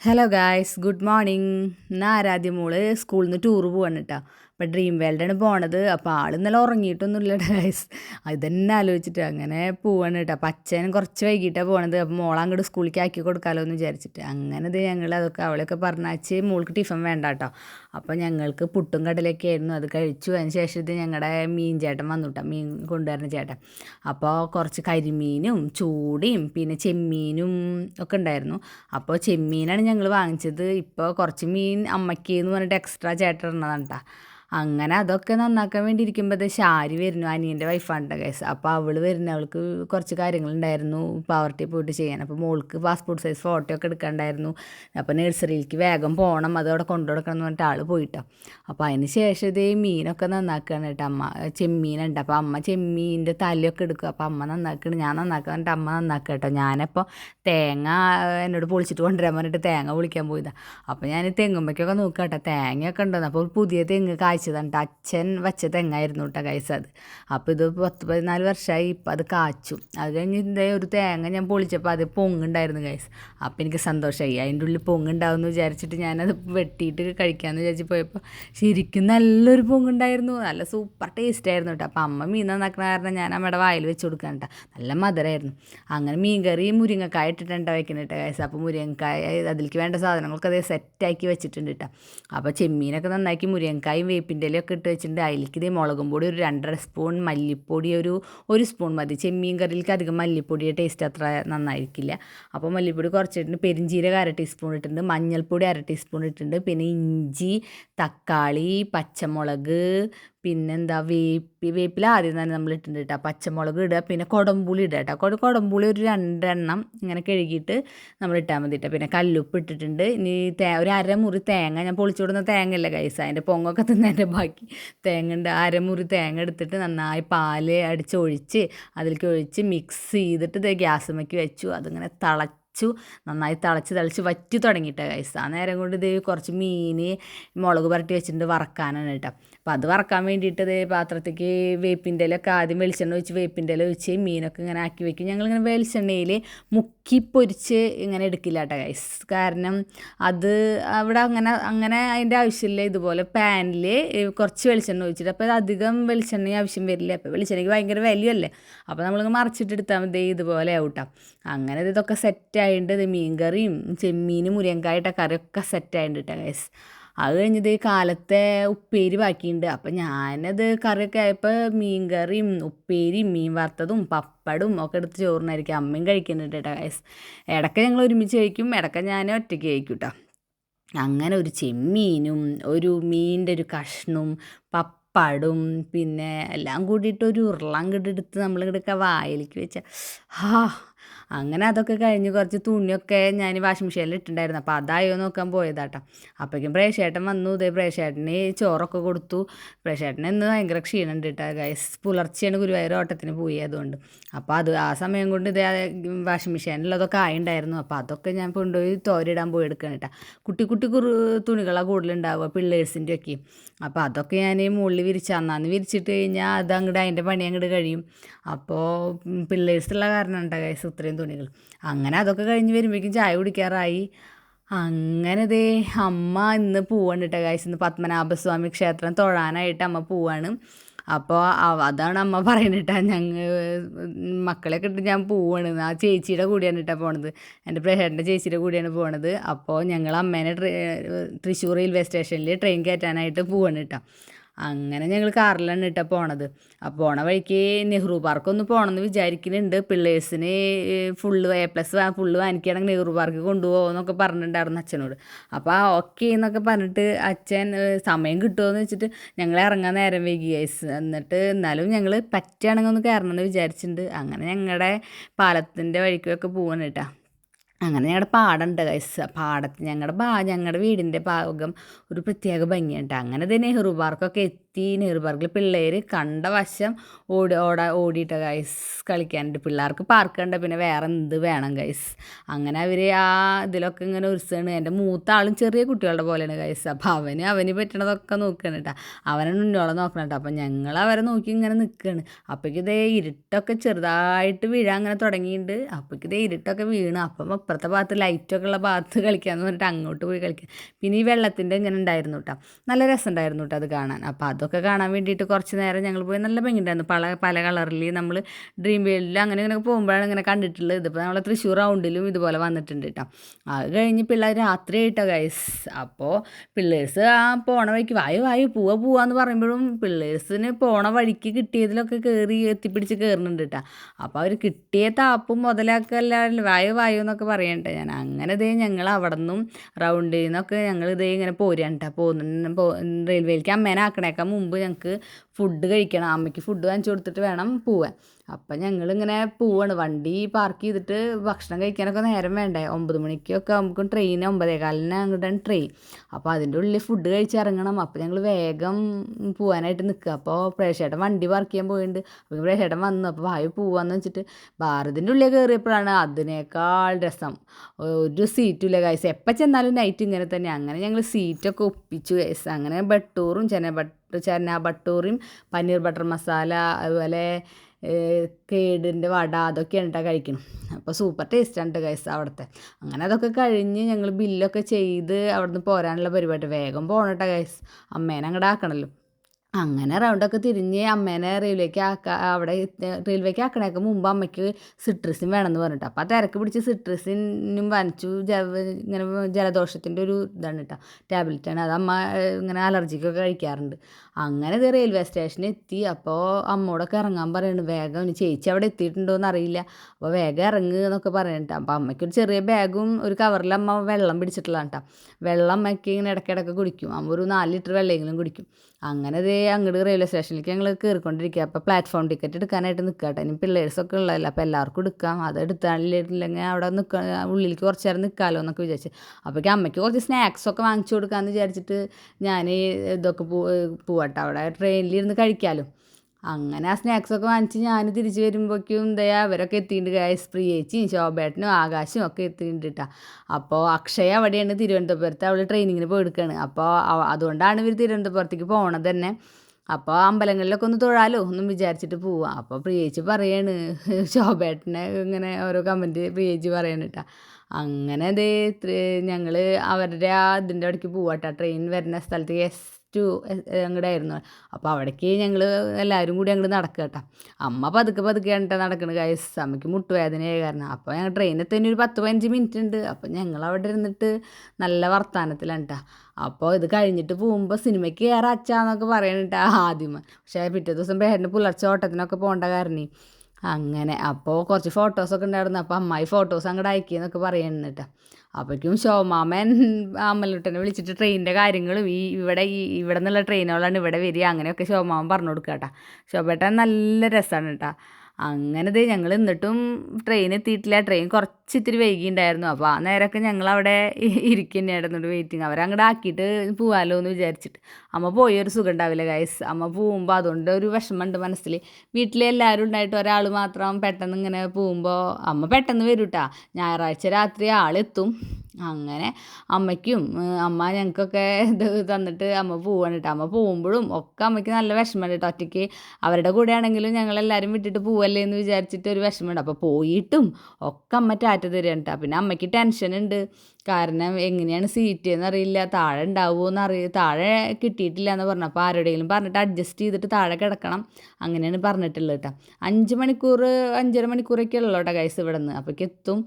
Hello guys good morning ഇന്ന് ആരാധ്യ മോൾ സ്കൂളിൽ നിന്ന് ടൂർ പോവാണ് കേട്ടോ അപ്പോൾ ഡ്രീം വേൾഡാണ് പോണത്. അപ്പോൾ ആൾ ഇന്നലെ ഉറങ്ങിയിട്ടൊന്നുമില്ല ഗൈസ് ഇതന്നെ ആലോചിച്ചിട്ട് അങ്ങനെ പോവാണ് കേട്ടോ. അപ്പം അച്ഛൻ കുറച്ച് വൈകിട്ടാണ് പോണത്. അപ്പോൾ മോളെ അങ്ങോട്ട് സ്കൂളിലേക്ക് ആക്കി കൊടുക്കാമല്ലോ എന്ന് വിചാരിച്ചിട്ട്. അങ്ങനെ ഇത് ഞങ്ങൾ അതൊക്കെ അവളെയൊക്കെ പറഞ്ഞാച്ച് മോൾക്ക് ടിഫൻ വേണ്ട കേട്ടോ. അപ്പോൾ ഞങ്ങൾക്ക് പുട്ടും കടലൊക്കെ ആയിരുന്നു. അത് കഴിച്ചു. അതിന് ശേഷം ഇത് ഞങ്ങളുടെ മീൻ ചേട്ടൻ വന്നു കേട്ടോ മീൻ കൊണ്ടുവരുന്ന ചേട്ടൻ. അപ്പോൾ കുറച്ച് കരിമീനും ചൂടിയും പിന്നെ ചെമ്മീനും ഒക്കെ ഉണ്ടായിരുന്നു. അപ്പോൾ ചെമ്മീനാണ് ഞങ്ങൾ വാങ്ങിച്ചത്. ഇപ്പോൾ കുറച്ച് മീൻ അമ്മയ്ക്ക് എന്ന് പറഞ്ഞിട്ട് എക്സ്ട്രാ ചേട്ടൻ ഇടുന്നതാണ് കേട്ടോ അങ്ങനെ അതൊക്കെ നന്നാക്കാൻ വേണ്ടി ഇരിക്കുമ്പോൾ ഷാരി വരുന്നു അനിയന്റെ വൈഫാണ് കേസ് അപ്പോൾ അവൾ വരുന്ന അവൾക്ക് കുറച്ച് കാര്യങ്ങളുണ്ടായിരുന്നു പവർട്ടി പോയിട്ട് ചെയ്യാൻ. അപ്പോൾ മോൾക്ക് പാസ്പോർട്ട് സൈസ് ഫോട്ടോ ഒക്കെ എടുക്കാണ്ടായിരുന്നു. അപ്പോൾ നഴ്സറിയിലേക്ക് വേഗം പോകണം അത് അവിടെ കൊണ്ടു കൊടുക്കണം എന്ന് പറഞ്ഞിട്ട് ആൾ പോയിട്ടോ. അപ്പോൾ അതിന് ശേഷം ഇതേ മീനൊക്കെ നന്നാക്കുകയാണ് കേട്ടോ അമ്മ. ചെമ്മീനുണ്ട്. അപ്പോൾ അമ്മ ചെമ്മീന്റെ തലയൊക്കെ എടുക്കും. അപ്പോൾ അമ്മ നന്നാക്കണം. ഞാൻ നന്നാക്കുക പറഞ്ഞിട്ട് അമ്മ നന്നാക്കുക കേട്ടോ. ഞാനപ്പോൾ തേങ്ങ എന്നോട് പൊളിച്ചിട്ട് കൊണ്ടുവരാൻ പറഞ്ഞിട്ട് തേങ്ങ പൊളിക്കാൻ പോയതാണ് അപ്പോൾ ഞാൻ തെങ്ങുമ്പോഴേക്കൊക്കെ നോക്കാം കേട്ടോ. തേങ്ങയൊക്കെ ഉണ്ടെന്ന്. അപ്പോൾ പുതിയ തെങ്ങ് കായ്ച്ചതാണ് അച്ഛൻ വച്ച തെങ്ങായിരുന്നു കേട്ടോ കൈസ അത്. അപ്പോൾ ഇത് പത്ത് പതിനാല് വർഷമായി ഇപ്പം അത് കാച്ചു. അത് കഴിഞ്ഞ് ഇതേ ഒരു തേങ്ങ ഞാൻ പൊളിച്ചപ്പോൾ അത് പൊങ്ങുണ്ടായിരുന്നു കൈസ് അപ്പോൾ എനിക്ക് സന്തോഷമായി അതിന്റെ ഉള്ളിൽ പൊങ്ങുണ്ടാവും എന്ന് വിചാരിച്ചിട്ട് ഞാനത് വെട്ടിയിട്ട് കഴിക്കാമെന്ന് വിചാരിച്ച് പോയപ്പോൾ ശരിക്കും നല്ലൊരു പൊങ്ങുണ്ടായിരുന്നു. നല്ല സൂപ്പർ ടേസ്റ്റ് ആയിരുന്നു കേട്ടോ. അപ്പോൾ അമ്മ മീൻ നന്നാക്കണ കാരണം ഞാൻ അമ്മയുടെ വായിൽ വെച്ച് കൊടുക്കാൻ കേട്ടോ. നല്ല മധുരമായിരുന്നു അങ്ങനെ മീൻ കറി മുരിങ്ങക്കായ ഇട്ടിട്ടുണ്ട് കേട്ടോ കൈസ് അപ്പോൾ മുരിങ്ങക്കായ അതിലേക്ക് വേണ്ട സാധനങ്ങളൊക്കെ അതേ സെറ്റാക്കി വെച്ചിട്ടുണ്ട് കേട്ടോ. അപ്പോൾ ചെമ്മീനൊക്കെ നന്നാക്കി മുരിങ്ങക്കായും വേപ്പിന്റെ ഇലയൊക്കെ ഇട്ട് വെച്ചിട്ടുണ്ട്. അതിലേക്ക് ഇതേ മുളകും പൊടി ഒരു രണ്ടര സ്പൂൺ മല്ലിപ്പൊടി ഒരു ഒരു സ്പൂൺ മതി. ചെമ്മീൻ കറിയിലേക്ക് അധികം മല്ലിപ്പൊടിയുടെ ടേസ്റ്റ് അത്ര നന്നായിരിക്കില്ല. അപ്പോൾ മല്ലിപ്പൊടി കുറച്ചിട്ടുണ്ട്. പെരിഞ്ചീരക അര ടീസ്പൂൺ ഇട്ടിട്ടുണ്ട്. മഞ്ഞൾപ്പൊടി അര ടീസ്പൂൺ ഇട്ടിട്ടുണ്ട്. പിന്നെ ഇഞ്ചി തക്കാളി പച്ചമുളക് പിന്നെന്താ വേപ്പി വേപ്പിൽ ആദ്യം തന്നെ നമ്മൾ ഇട്ടിട്ടുണ്ട് കേട്ടോ പച്ചമുളക് ഇടുക പിന്നെ കൊടമ്പുളി ഇടുക കേട്ടോ കൊട കൊടമ്പുളി ഒരു രണ്ടെണ്ണം ഇങ്ങനെ കഴുകിയിട്ട് നമ്മൾ ഇട്ടാൽ മതി കേട്ടോ പിന്നെ കല്ലുപ്പ് ഇട്ടിട്ടുണ്ട്. ഇനി തേ ഒരു അരമുറി തേങ്ങ ഞാൻ പൊളിച്ചു വിടുന്ന തേങ്ങയല്ല കൈസ അതിന്റെ പൊങ്ങൊക്കെ തിന്നതിന്റെ ബാക്കി തേങ്ങ ഉണ്ട്. അരമുറി തേങ്ങ എടുത്തിട്ട് നന്നായി പാൽ അടിച്ചൊഴിച്ച് അതിലേക്ക് ഒഴിച്ച് മിക്സ് ചെയ്തിട്ട് ഇത് ഗ്യാസുമേക്ക് വെച്ചു. അതിങ്ങനെ തള നന്നായി തിളച്ച് തിളച്ച് വറ്റി തുടങ്ങിയിട്ട് കൈസ് ആ നേരം കൊണ്ട് ഇത് കുറച്ച് മീൻ മുളക് പുരട്ടി വെച്ചിട്ടുണ്ട് വറക്കാനാണ് കേട്ടോ അപ്പോൾ അത് വറക്കാൻ വേണ്ടിയിട്ട് പാത്രത്തേക്ക് വേപ്പിന്റെ ഇലയൊക്കെ ആദ്യം വെളിച്ചെണ്ണ ഒഴിച്ച് വേപ്പിന്റെ ഇല ഒഴിച്ച് മീനൊക്കെ ഇങ്ങനെ ആക്കി വെക്കും. ഞങ്ങളിങ്ങനെ വെളിച്ചെണ്ണയിൽ മുക്കി പൊരിച്ച് ഇങ്ങനെ എടുക്കില്ല കേട്ടോ ഗൈസ് കാരണം അത് അവിടെ അങ്ങനെ അങ്ങനെ അതിന്റെ ആവശ്യമില്ല. ഇതുപോലെ പാനിൽ കുറച്ച് വെളിച്ചെണ്ണ ഒഴിച്ചിട്ട്. അപ്പോൾ അധികം വെളിച്ചെണ്ണ ആവശ്യം വരില്ല. അപ്പോൾ വെളിച്ചെണ്ണയ്ക്ക് ഭയങ്കര വിലയല്ലേ അപ്പോൾ നമ്മളിങ്ങനെ മറിച്ചിട്ട് എടുത്താൽ മതി ഇതുപോലെ ആവട്ടോ. അങ്ങനെ ഇതൊക്കെ സെറ്റ് ആയിട്ടുണ്ട്. ഇത് മീൻ കറിയും ചെമ്മീനും മുരിയങ്കായിട്ട കറിയൊക്കെ സെറ്റ് ആയിട്ടുണ്ട് കേട്ടോ ഗൈസ് അത് കഴിഞ്ഞത് കാലത്തെ ഉപ്പേരി ബാക്കിയുണ്ട്. അപ്പം ഞാനത് കറിയൊക്കെ ആയപ്പോൾ മീൻ കറിയും ഉപ്പേരിയും മീൻ വറുത്തതും പപ്പടും ഒക്കെ എടുത്ത് ചോറിനായിരിക്കും. അമ്മയും കഴിക്കുന്നുണ്ട് കേട്ടോ ഇടയ്ക്ക് ഞങ്ങൾ ഒരുമിച്ച് കഴിക്കും ഇടയ്ക്ക് ഞാൻ ഒറ്റയ്ക്ക് കഴിക്കും കേട്ടോ അങ്ങനെ ഒരു ചെമ്മീനും ഒരു മീനിന്റെ ഒരു കഷ്ണവും പപ്പടും പിന്നെ എല്ലാം കൂടിയിട്ട് ഒരു ഉരുളൻ കിട്ടെടുത്ത് നമ്മളിങ്ങോട്ടൊക്കെ വായിലേക്ക് വെച്ച ഹാ അങ്ങനെ അതൊക്കെ കഴിഞ്ഞ് കുറച്ച് തുണിയൊക്കെ ഞാൻ വാഷിംഗ് മെഷീനിൽ ഇട്ടിട്ടുണ്ടായിരുന്നു അപ്പോൾ അതായോ നോക്കാൻ പോയതാട്ടോ. അപ്പോഴേക്കും പ്രേഷേട്ടൻ വന്നു. ഇതേ പ്രേഷേട്ടന് ചോറൊക്കെ കൊടുത്തു. പ്രേഷേട്ടന് ഇന്ന് ഭയങ്കര ക്ഷീണമുണ്ട് കേട്ടോ ഗൈസ് പുലർച്ചെയാണ് ഗുരുവായൂർ ഓട്ടത്തിന് പോയി അതുകൊണ്ട്. അപ്പോൾ അത് ആ സമയം കൊണ്ട് ഇതേ വാഷിംഗ് മെഷീനിലതൊക്കെ ആയിണ്ടായിരുന്നു. അപ്പോൾ അതൊക്കെ ഞാൻ കൊണ്ടുപോയി തോരിടാൻ പോയി എടുക്കണം കേട്ടോ കുട്ടി കുട്ടി കുറു തുണികളാണ് കൂടുതലുണ്ടാവുക പിള്ളേഴ്സിന്റെ ഒക്കെ. അപ്പോൾ അതൊക്കെ ഞാൻ മുകളിൽ വിരിച്ച് അന്നാന്ന് വിരിച്ചിട്ട് കഴിഞ്ഞാൽ അത് അങ്ങോട്ട് അതിന്റെ പണി അങ്ങോട്ട് കഴിയും. അപ്പോൾ പിള്ളേഴ്സുള്ള കാരണം ഉണ്ടാകും ഇത്രയും തുണികൾ. അങ്ങനെ അതൊക്കെ കഴിഞ്ഞ് വരുമ്പോഴേക്കും ചായ കുടിക്കാറായി. അങ്ങനെ ദേ അമ്മ ഇന്ന് പോവാണ് കേട്ടോ ഗൈസ് ഇന്ന് പത്മനാഭസ്വാമി ക്ഷേത്രം തൊഴാനായിട്ട് അമ്മ പോവാണ്. അപ്പോൾ അതാണ് അമ്മ പറയുന്നിട്ടാ ഞങ്ങൾ മക്കളെ കിട്ടി ഞാൻ പോവാണ്. ആ ചേച്ചിയുടെ കൂടെയാണ് കേട്ടോ പോണത്. എന്റെ പ്രേഷേട്ടന്റെ ചേച്ചിയുടെ കൂടിയാണ് പോണത്. അപ്പോൾ ഞങ്ങൾ അമ്മേനെ തൃശ്ശൂർ റെയിൽവേ സ്റ്റേഷനിൽ ട്രെയിൻ കയറ്റാനായിട്ട് പോവാണ് കേട്ടോ അങ്ങനെ ഞങ്ങൾ കാറിലാണ് കേട്ടോ പോണത്. അപ്പോൾ പോണ വഴിക്ക് നെഹ്റു പാർക്ക് ഒന്ന് പോകണമെന്ന് വിചാരിക്കുന്നുണ്ട് പിള്ളേഴ്സിന് ഫുള്ള് എ പ്ലസ് ഫുള്ള് വാങ്ങിക്കുകയാണെങ്കിൽ നെഹ്റു പാർക്ക് കൊണ്ടുപോകുമെന്നൊക്കെ പറഞ്ഞിട്ടുണ്ടായിരുന്നു അച്ഛനോട്. അപ്പോൾ ആ ഓക്കെ എന്നൊക്കെ പറഞ്ഞിട്ട് അച്ഛൻ സമയം കിട്ടുമോ വെച്ചിട്ട് ഞങ്ങൾ ഇറങ്ങാൻ നേരം വൈകി. ഗൈസ് എന്നിട്ട് എന്നാലും ഞങ്ങൾ പറ്റുകയാണെങ്കിൽ ഒന്ന് കയറണമെന്ന് വിചാരിച്ചിട്ടുണ്ട്. അങ്ങനെ ഞങ്ങളുടെ പാലത്തിന്റെ വഴിക്കൊക്കെ പോവാണ് കേട്ടോ. അങ്ങനെ ഞങ്ങളുടെ പാടമുണ്ട് ഗൈസ് പാടത്ത് ഞങ്ങളുടെ ഭാ ഞങ്ങളുടെ വീടിന്റെ ഭാഗം ഒരു പ്രത്യേക ഭംഗിയുണ്ട് അങ്ങനെ തന്നെ നെഹ്റു പാർക്കൊക്കെ എത്തി നീർബർഗിൽ പിള്ളേർ കണ്ട വശം ഓടി ഓടാ ഓടിയിട്ട ഗൈസ് കളിക്കാനുണ്ട്. പിള്ളേർക്ക് പാർക്ക് കണ്ട പിന്നെ വേറെ എന്ത് വേണം ഗൈസ് അങ്ങനെ അവർ ആ ഇതിലൊക്കെ ഇങ്ങനെ ഉത്സവമാണ് എന്റെ മൂത്ത ആളും ചെറിയ കുട്ടികളുടെ പോലെയാണ് ഗൈസ് അപ്പോൾ അവന് അവന് പറ്റണതൊക്കെ നോക്കുകയാണ് കേട്ടോ അവനെ മുന്നോളം നോക്കണം കേട്ടോ അപ്പം ഞങ്ങൾ അവരെ നോക്കി ഇങ്ങനെ നിൽക്കുകയാണ് അപ്പോഴേക്കും ഇതേ ഇരുട്ടൊക്കെ ചെറുതായിട്ട് വീഴാൻ അങ്ങനെ തുടങ്ങിയിട്ടുണ്ട് അപ്പോഴേക്കും ഇതേ ഇരുട്ടൊക്കെ വീണ്. അപ്പം അപ്പുറത്തെ ഭാഗത്ത് ലൈറ്റൊക്കെ ഉള്ള ഭാഗത്ത് കളിക്കാമെന്ന് പറഞ്ഞിട്ട് അങ്ങോട്ട് പോയി കളിക്കാം. പിന്നെ ഈ വെള്ളത്തിന്റെ ഇങ്ങനെ ഉണ്ടായിരുന്നു കേട്ടോ നല്ല രസമുണ്ടായിരുന്നു കേട്ടോ അത് കാണാൻ. അപ്പോൾ അതൊക്കെ കാണാൻ വേണ്ടിയിട്ട് കുറച്ച് നേരം ഞങ്ങൾ പോയി നല്ല ഭംഗിയുണ്ടായിരുന്നു. പല പല കളറിൽ നമ്മൾ ഡ്രീം വേൾഡിൽ അങ്ങനെ ഇങ്ങനെ പോകുമ്പോഴാണ് ഇങ്ങനെ കണ്ടിട്ടുള്ളത്. ഇതിപ്പോൾ നമ്മളെ തൃശ്ശൂർ റൗണ്ടിലും ഇതുപോലെ വന്നിട്ടുണ്ട് കേട്ടോ. അത് കഴിഞ്ഞ് പിള്ളേർ രാത്രി ആയിട്ടോ ഗൈസ് അപ്പോൾ പിള്ളേഴ്സ് ആ പോണ വഴിക്ക് വായു വായു പൂവ പോവാന്ന് പറയുമ്പോഴും പിള്ളേഴ്സിന് പോണ വഴിക്ക് കിട്ടിയതിലൊക്കെ കയറി എത്തിപ്പിടിച്ച് കയറുന്നുണ്ട് കേട്ടോ. അപ്പോൾ അവർ കിട്ടിയ താപ്പും മുതലാക്കല്ല വായു വായു എന്നൊക്കെ പറയണ്ട. ഞാൻ അങ്ങനെ ഇതേ ഞങ്ങൾ അവിടെ നിന്നും റൗണ്ടിൽ നിന്നൊക്കെ ഞങ്ങൾ ഇതേ ഇങ്ങനെ പോരുകയാണ് കേട്ടോ. പോകുന്ന റെയിൽവേയിലേക്ക് അമ്മേനെ ആക്കണേക്കാൾ മുമ്പ് ഞങ്ങൾക്ക് ഫുഡ് കഴിക്കണം. അമ്മയ്ക്ക് ഫുഡ് വാങ്ങിച്ചു കൊടുത്തിട്ട് വേണം പോവാൻ. അപ്പം ഞങ്ങളിങ്ങനെ പോവാണ്. വണ്ടി പാർക്ക് ചെയ്തിട്ട് ഭക്ഷണം കഴിക്കാനൊക്കെ നേരം വേണ്ടേ? ഒമ്പത് മണിക്കൊക്കെ നമുക്ക് ട്രെയിൻ ഒമ്പതേ കാലിന് അങ്ങോട്ടാണ് ട്രെയിൻ അപ്പോൾ അതിന്റെ ഉള്ളിൽ ഫുഡ് കഴിച്ചിറങ്ങണം അപ്പോൾ ഞങ്ങൾ വേഗം പോകാനായിട്ട് നിൽക്കുക അപ്പോൾ പ്രേക്ഷേട്ടൻ വണ്ടി പാർക്ക് ചെയ്യാൻ പോയിട്ടുണ്ട് അപ്പോൾ പ്രേക്ഷേട്ടൻ വന്നു. അപ്പോൾ ഭാവി പോവാന്ന് വെച്ചിട്ട് ഭാരതിന്റെ ഉള്ളിൽ കയറിയപ്പോഴാണ് അതിനേക്കാൾ രസം. ഒരു സീറ്റുമില്ല ഗൈസ് എപ്പോൾ ചെന്നാലും നൈറ്റ് ഇങ്ങനെ തന്നെ. അങ്ങനെ ഞങ്ങൾ സീറ്റൊക്കെ ഒപ്പിച്ചു ഗൈസ് അങ്ങനെ ബട്ടൂറും ചെന ബട്ട് ചെന്ന ബട്ടൂറും പനീർ ബട്ടർ മസാല അതുപോലെ കേടിന്റെ വട അതൊക്കെയാണ് കേട്ടോ കഴിക്കണം. അപ്പോൾ സൂപ്പർ ടേസ്റ്റാണ് കേട്ടോ ഗൈസ് അവിടുത്തെ. അങ്ങനെ അതൊക്കെ കഴിഞ്ഞ് ഞങ്ങൾ ബില്ലൊക്കെ ചെയ്ത് അവിടുന്ന് പോരാനുള്ള പരിപാടി. വേഗം പോകണം കേട്ടോ ഗൈസ് അമ്മേനെ അങ്ങോട്ട് ആക്കണമല്ലോ അങ്ങനെ റൗണ്ടൊക്കെ തിരിഞ്ഞ് അമ്മേനെ റെയിൽവേക്ക് ആക്ക അവിടെ റെയിൽവേക്ക് ആക്കണേക്ക് മുമ്പ് അമ്മയ്ക്ക് സിട്രസിൻ വേണമെന്ന് പറഞ്ഞിട്ട്. അപ്പോൾ ആ തിരക്ക് പിടിച്ച് സിട്രസിനും വനച്ചു ഇങ്ങനെ ജലദോഷത്തിന്റെ ഒരു ഇതാണ് കേട്ടോ ടാബ്ലറ്റാണ്. അത് അമ്മ ഇങ്ങനെ അലർജിക്കൊക്കെ കഴിക്കാറുണ്ട്. അങ്ങനെ ഇത് റെയിൽവേ സ്റ്റേഷനിൽ എത്തി. അപ്പോൾ അമ്മോടൊക്കെ ഇറങ്ങാൻ പറയുന്നുണ്ട് വേഗം ഇനി ചേച്ചി അവിടെ എത്തിയിട്ടുണ്ടോ അറിയില്ല. അപ്പോൾ വേഗം ഇറങ്ങുക എന്നൊക്കെ പറയുന്നുണ്ട് അപ്പോൾ അമ്മയ്ക്കൊരു ചെറിയ ബാഗും ഒരു കവറിൽ അമ്മ വെള്ളം പിടിച്ചിട്ടുള്ളതാണ് കേട്ടോ വെള്ളം അമ്മയ്ക്ക് ഇങ്ങനെ ഇടയ്ക്കിടയ്ക്ക് കുടിക്കും. അമ്മ ഒരു നാല് ലിറ്റർ വെള്ളമെങ്കിലും കുടിക്കും. അങ്ങനെ ദേ അങ്ങോട്ട് റെയിൽവേ സ്റ്റേഷനിലേക്ക് ഞങ്ങൾ കയറിക്കൊണ്ടിരിക്കുക അപ്പോൾ പ്ലാറ്റ്ഫോം ടിക്കറ്റ് എടുക്കാനായിട്ട് നിൽക്കുക കേട്ടോ ഇനി പിള്ളേഴ്സൊക്കെ ഉള്ളതല്ല? അപ്പോൾ എല്ലാവർക്കും എടുക്കാം. അത് എടുത്താലില്ലെങ്കിൽ അവിടെ നിൽക്കുക ഉള്ളിലേക്ക് കുറച്ച് നേരം നിൽക്കാമല്ലോ എന്നൊക്കെ വിചാരിച്ച്. അപ്പോഴേക്കും അമ്മയ്ക്ക് കുറച്ച് സ്നാക്സൊക്കെ വാങ്ങിച്ചു കൊടുക്കാമെന്ന് വിചാരിച്ചിട്ട് ഞാൻ ഇതൊക്കെ പോ പോവാട്ടോ. അവിടെ ട്രെയിനിലിരുന്ന് കഴിക്കാമല്ലോ അങ്ങനെ ആ സ്നാക്സൊക്കെ വാങ്ങിച്ച് ഞാൻ തിരിച്ച് വരുമ്പോഴേക്കും ദയാ അവരൊക്കെ എത്തിയിട്ടുണ്ട് ഗായസ് പ്രിയേച്ചിയും ശോഭേട്ടനും ആകാശും ഒക്കെ എത്തിയിട്ടുണ്ട് അപ്പോൾ അക്ഷയ അവിടെയാണ് തിരുവനന്തപുരത്ത് അവൾ ട്രെയിനിങ്ങിന് പോയെടുക്കുകയാണ് അപ്പോൾ അതുകൊണ്ടാണ് ഇവർ തിരുവനന്തപുരത്തേക്ക് പോകണത് തന്നെ. അപ്പോൾ അമ്പലങ്ങളിലൊക്കെ ഒന്ന് തൊഴാലോ ഒന്നും വിചാരിച്ചിട്ട് പോവാം. അപ്പോൾ പ്രിയേച്ചി പറയാണ് ശോഭേട്ടനെ ഇങ്ങനെ ഓരോ കമന്റ് പ്രിയേച്ചി പറയാണ് കേട്ടോ അങ്ങനെ അതേ ഞങ്ങൾ അവരുടെ ആ ഇതിന്റെ അവിടേക്ക് പോവാട്ടോ ട്രെയിൻ വരുന്ന സ്ഥലത്ത്. എസ് ടു അങ്ങോട്ടായിരുന്നു അപ്പോൾ അവിടേക്ക് ഞങ്ങൾ എല്ലാവരും കൂടി അങ്ങോട്ട് നടക്കുക കേട്ടോ. അമ്മ പതുക്കെ പതുക്കെ കേട്ടോ നടക്കുന്നത് ഗൈസ് അമ്മയ്ക്ക് മുട്ടുവേദനയായ കാരണം. അപ്പോൾ ഞങ്ങൾ ട്രെയിനിൽ തന്നെ ഒരു പത്ത് പതിനഞ്ച് മിനിറ്റ് ഉണ്ട് അപ്പോൾ ഞങ്ങൾ അവിടെ ഇരുന്നിട്ട് നല്ല വർത്തമാനത്തിലാണ് കേട്ടോ അപ്പോൾ ഇത് കഴിഞ്ഞിട്ട് പോകുമ്പോൾ സിനിമയ്ക്ക് കയറാച്ചാന്നൊക്കെ അച്ഛാന്നൊക്കെ കേട്ടോ ആദ്യം പക്ഷേ പിറ്റേ ദിവസം പേരന് പുലർച്ചെ ഓട്ടത്തിനൊക്കെ പോകേണ്ട കാരണം. അങ്ങനെ. അപ്പോൾ കുറച്ച് ഫോട്ടോസൊക്കെ ഉണ്ടായിരുന്നു. അപ്പോൾ അമ്മായി ഫോട്ടോസ് അങ്ങോട്ട് അയക്കിയെന്നൊക്കെ പറയുന്നുണ്ട് അപ്പോഴേക്കും ശോമാമൻ അമ്മലുട്ടനെ വിളിച്ചിട്ട് ട്രെയിനിന്റെ കാര്യങ്ങളും ഈ ഇവിടെ ഈ ഇവിടെ നിന്നുള്ള ട്രെയിനുകളാണ് ഇവിടെ വരിക. അങ്ങനെയൊക്കെ ശോമാമൻ പറഞ്ഞു കൊടുക്കുക കേട്ടോ ശോഭേട്ടൻ നല്ല രസമാണ് കേട്ടോ അങ്ങനെ ദേ ഞങ്ങൾ എന്നിട്ടും ട്രെയിൻ എത്തിയിട്ടില്ല. ട്രെയിൻ കുറച്ച് ഇത്തിരി വൈകിയിട്ടുണ്ടായിരുന്നു അപ്പോൾ ആ നേരമൊക്കെ ഞങ്ങൾ അവിടെ ഇരിക്കുന്നതായിരുന്നു വെയിറ്റിംഗ് അവരങ്ങോട്ട് ആക്കിയിട്ട് പോകാമല്ലോ എന്ന് വിചാരിച്ചിട്ട്. അമ്മ പോയൊരു സുഖം ഉണ്ടാവില്ല ഗൈസ് അമ്മ പോകുമ്പോൾ അതുകൊണ്ട് ഒരു വിഷമമുണ്ട് മനസ്സിൽ വീട്ടിലെല്ലാവരും ഉണ്ടായിട്ട് ഒരാൾ മാത്രം പെട്ടെന്ന് ഇങ്ങനെ പോകുമ്പോൾ അമ്മ പെട്ടെന്ന് വരും കേട്ടോ ഞായറാഴ്ച രാത്രി ആളെത്തും. അങ്ങനെ അമ്മയ്ക്കും അമ്മ ഞങ്ങൾക്കൊക്കെ ഇത് തന്നിട്ട് അമ്മ പോവാണ് കേട്ടോ അമ്മ പോകുമ്പോഴും ഒക്കെ അമ്മയ്ക്ക് നല്ല വിഷമമുണ്ട് കേട്ടോ ഒറ്റയ്ക്ക് അവരുടെ കൂടെ ആണെങ്കിലും ഞങ്ങളെല്ലാവരും വിട്ടിട്ട് പോവല്ലേ എന്ന് വിചാരിച്ചിട്ട് ഒരു വിഷമമുണ്ട് അപ്പോൾ പോയിട്ടും ഒക്കെ അമ്മ ടാറ്റ തരുകയാണ് കേട്ടോ പിന്നെ അമ്മയ്ക്ക് ടെൻഷൻ ഉണ്ട്. കാരണം എങ്ങനെയാണ് സീറ്റ് എന്നറിയില്ല. താഴെ ഉണ്ടാവുമോ അറിയ താഴെ കിട്ടിയിട്ടില്ല എന്ന് പറഞ്ഞു. അപ്പോൾ ആരോടെങ്കിലും പറഞ്ഞിട്ട് അഡ്ജസ്റ്റ് ചെയ്തിട്ട് താഴെ കിടക്കണം. അങ്ങനെയാണ് പറഞ്ഞിട്ടുള്ളത് കേട്ടോ അഞ്ച് മണിക്കൂർ അഞ്ചര മണിക്കൂറൊക്കെ ഉള്ളൂ കേട്ടോ ഗൈസ് ഇവിടെ നിന്ന് അപ്പോഴേക്ക് എത്തും.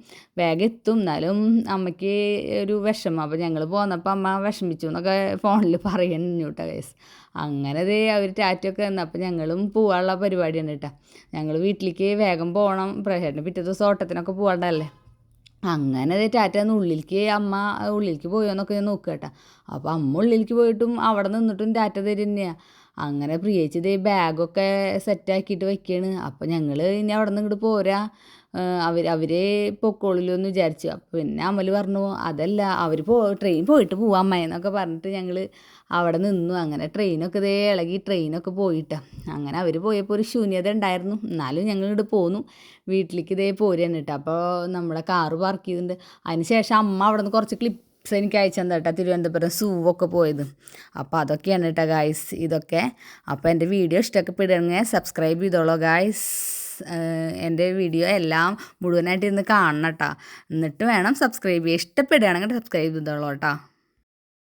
വേഗം എത്തും. എന്നാലും അമ്മയ്ക്ക് ഒരു വിഷമം. അപ്പോൾ ഞങ്ങൾ പോന്നപ്പോൾ അമ്മ വിഷമിച്ചു എന്നൊക്കെ ഫോണിൽ പറയുന്നു കേട്ടോ ഗൈസ് അങ്ങനെ ദേ അവർ ടാറ്റൊക്കെ തന്നപ്പോൾ ഞങ്ങളും പോകാനുള്ള പരിപാടിയാണ് കേട്ടോ ഞങ്ങൾ വീട്ടിലേക്ക് വേഗം പോകണം പ്രേഷേട്ടന് പിറ്റേ ദിവസം ഓട്ടത്തിനൊക്കെ പോകണ്ടല്ലേ അങ്ങനെ ടാറ്റ ഒന്ന് ഉള്ളിലേക്ക് അമ്മ ഉള്ളിലേക്ക് പോയോന്നൊക്കെ ഞാൻ നോക്കുക കേട്ടോ. അപ്പോൾ അമ്മ ഉള്ളിലേക്ക് പോയിട്ടും അവിടെ നിന്നിട്ടും ടാറ്റ തരും തന്നെയാണ് അങ്ങനെ പ്രിയേച്ചി ദേ ബാഗൊക്കെ സെറ്റാക്കിയിട്ട് വയ്ക്കുകയാണ് അപ്പോൾ ഞങ്ങൾ ഇനി അവിടെ നിന്ന് ഇങ്ങോട്ട് പോരാ. അവർ അവരെ പൊക്കോളില്ലോ എന്ന് വിചാരിച്ചു. അപ്പോൾ പിന്നെ അമൽ പറഞ്ഞു അതല്ല അവർ പോ ട്രെയിൻ പോയിട്ട് പോവാം അമ്മ എന്നൊക്കെ പറഞ്ഞിട്ട് ഞങ്ങൾ അവിടെ നിന്നു. അങ്ങനെ ട്രെയിനൊക്കെ ഇതേ ഇളകി ട്രെയിനൊക്കെ പോയിട്ട്. അങ്ങനെ അവർ പോയപ്പോൾ ഒരു ശൂന്യത ഉണ്ടായിരുന്നു. എന്നാലും ഞങ്ങൾ ഇങ്ങോട്ട് പോന്നു. വീട്ടിലേക്ക് ഇതേ പോരുകയാണ് കേട്ടോ. അപ്പോൾ നമ്മളെ കാറ് പാർക്ക് ചെയ്തിട്ടുണ്ട് അതിന് ശേഷം അമ്മ അവിടെ നിന്ന് കുറച്ച് ക്ലിപ്സ് എനിക്ക് അയച്ചു തന്നെ കേട്ടോ. തിരുവനന്തപുരം സൂവൊക്കെ പോയത്. അപ്പോൾ അതൊക്കെയാണ് കേട്ടോ ഗായ്സ് ഇതൊക്കെ. അപ്പോൾ എന്റെ വീഡിയോ ഇഷ്ടമൊക്കെ പെടുകയാണെങ്കിൽ സബ്സ്ക്രൈബ് ചെയ്തോളൂ ഗായ്സ് എന്റെ വീഡിയോ എല്ലാം മുഴുവനായിട്ട് ഇരുന്ന് കാണണം കേട്ടോ. എന്നിട്ട് വേണം സബ്സ്ക്രൈബ് ചെയ്യുക ഇഷ്ടപ്പെടുകയാണെങ്കിൽ സബ്സ്ക്രൈബ് ചെയ്തോളൂ കേട്ടോ.